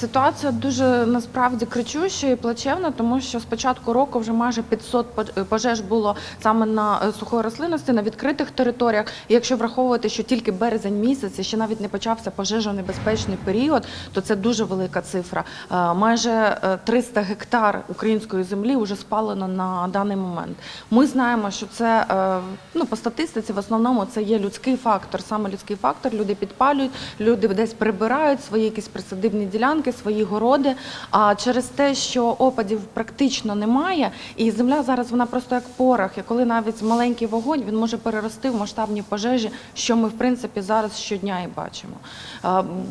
Ситуація дуже насправді кричуща і плачевна, тому що з початку року вже майже 500 пож- пожеж було саме на е, сухої рослинності на відкритих територіях. І якщо враховувати, що тільки березень місяць і ще навіть не почався пожежонебезпечний період, то це дуже велика цифра. Е, Майже е, 300 гектар української землі вже спалено на даний момент. Ми знаємо, що це е, ну по статистиці в основному це є людський фактор. Саме людський фактор. Люди підпалюють, люди десь прибирають свої якісь присадибні ділянки, свої городи. А через те, що опадів практично немає, і земля зараз вона просто як порох. І коли навіть маленький вогонь він може перерости в масштабні пожежі, що ми в принципі зараз щодня і бачимо.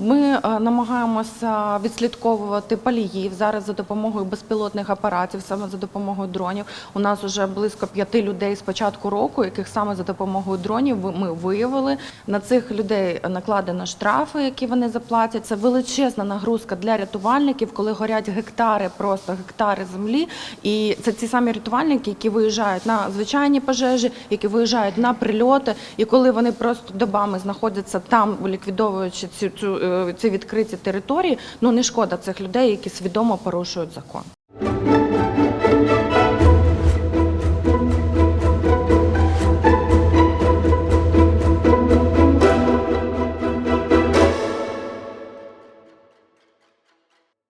Ми е, намагаємося відслідковувати паліїв зараз за допомогою безпілотних апаратів, саме за допомогою дронів. У нас вже близько п'яти людей з початку року, яких саме за допомогою дронів ми виявили. На цих людей накладено штрафи, які вони заплатять. Це величезна нагрузка для рятувальників, коли горять гектари, просто гектари землі. І це ці самі рятувальники, які виїжджають на звичайні пожежі, які виїжджають на прильоти. І коли вони просто добами знаходяться там, ліквідовуючи цю, цю е, ці відкриті території, ну не шкода цих людей, які свідомо порушують закон.